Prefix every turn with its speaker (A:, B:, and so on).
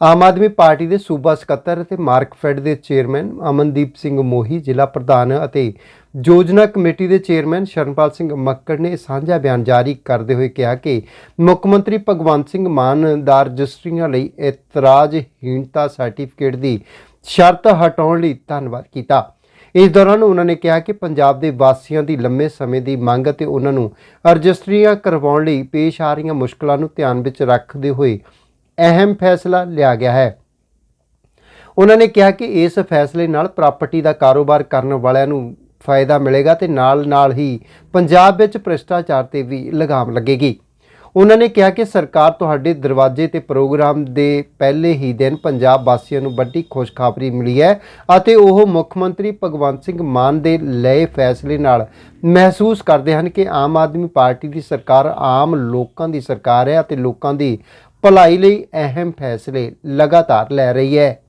A: ਆਮ Aadmi party ਦੇ ਸੂਬਾ ਸਕੱਤਰ ਅਤੇ ਮਾਰਕਫੈਡ ਦੇ ਚੇਅਰਮੈਨ ਅਮਨਦੀਪ ਸਿੰਘ ਮੋਹੀ, ਜ਼ਿਲ੍ਹਾ ਪ੍ਰਧਾਨ ਅਤੇ ਯੋਜਨਾ ਕਮੇਟੀ ਦੇ ਚੇਅਰਮੈਨ ਸ਼ਰਨਪਾਲ ਸਿੰਘ ਮੱਕੜ ਨੇ ਸਾਂਝਾ ਬਿਆਨ ਜਾਰੀ ਕਰਦੇ ਹੋਏ ਕਿਹਾ ਕਿ ਮੁੱਖ ਮੰਤਰੀ ਭਗਵੰਤ ਸਿੰਘ ਮਾਨ ਦਾ ਰਜਿਸਟਰੀਆਂ ਲਈ ਇਤਰਾਜ਼ਹੀਣਤਾ ਸਰਟੀਫਿਕੇਟ ਦੀ ਸ਼ਰਤ ਹਟਾਉਣ ਲਈ ਧੰਨਵਾਦ ਕੀਤਾ। ਇਸ ਦੌਰਾਨ ਉਹਨਾਂ ਨੇ ਕਿਹਾ ਕਿ ਪੰਜਾਬ ਦੇ ਵਾਸੀਆਂ ਦੀ ਲੰਮੇ ਸਮੇਂ ਦੀ ਮੰਗ ਅਤੇ ਉਹਨਾਂ ਨੂੰ ਰਜਿਸਟਰੀਆਂ ਕਰਵਾਉਣ ਲਈ ਪੇਸ਼ ਆ ਰਹੀਆਂ ਮੁਸ਼ਕਲਾਂ ਨੂੰ ਧਿਆਨ ਵਿੱਚ ਰੱਖਦੇ ਹੋਏ ਅਹਿਮ ਫੈਸਲਾ ਲਿਆ ਗਿਆ ਹੈ। ਉਹਨਾਂ ਨੇ ਕਿਹਾ ਕਿ ਇਸ ਫੈਸਲੇ ਨਾਲ ਪ੍ਰਾਪਰਟੀ ਦਾ ਕਾਰੋਬਾਰ ਕਰਨ ਵਾਲਿਆਂ ਨੂੰ ਫਾਇਦਾ ਮਿਲੇਗਾ ਤੇ ਨਾਲ-ਨਾਲ ਹੀ ਪੰਜਾਬ ਵਿੱਚ ਭ੍ਰਿਸ਼ਟਾਚਾਰ ਤੇ ਵੀ ਲਗਾਮ ਲੱਗੇਗੀ। ਉਹਨਾਂ ਨੇ ਕਿਹਾ ਕਿ ਸਰਕਾਰ ਤੁਹਾਡੇ ਦਰਵਾਜ਼ੇ ਤੇ ਪ੍ਰੋਗਰਾਮ ਦੇ ਪਹਿਲੇ ਹੀ ਦਿਨ ਪੰਜਾਬ ਵਾਸੀਆਂ ਨੂੰ ਵੱਡੀ ਖੁਸ਼ਖਬਰੀ ਮਿਲੀ ਹੈ ਅਤੇ ਉਹ ਮੁੱਖ ਮੰਤਰੀ ਭਗਵੰਤ ਸਿੰਘ ਮਾਨ ਦੇ ਲਏ ਫੈਸਲੇ ਨਾਲ ਮਹਿਸੂਸ ਕਰਦੇ ਹਨ ਕਿ ਆਮ ਆਦਮੀ ਪਾਰਟੀ ਦੀ ਸਰਕਾਰ ਆਮ ਲੋਕਾਂ ਦੀ ਸਰਕਾਰ ਹੈ ਅਤੇ ਲੋਕਾਂ ਦੀ ਭਲਾਈ ਲਈ ਅਹਿਮ ਫੈਸਲੇ ਲਗਾਤਾਰ ਲੈ ਰਹੀ ਹੈ।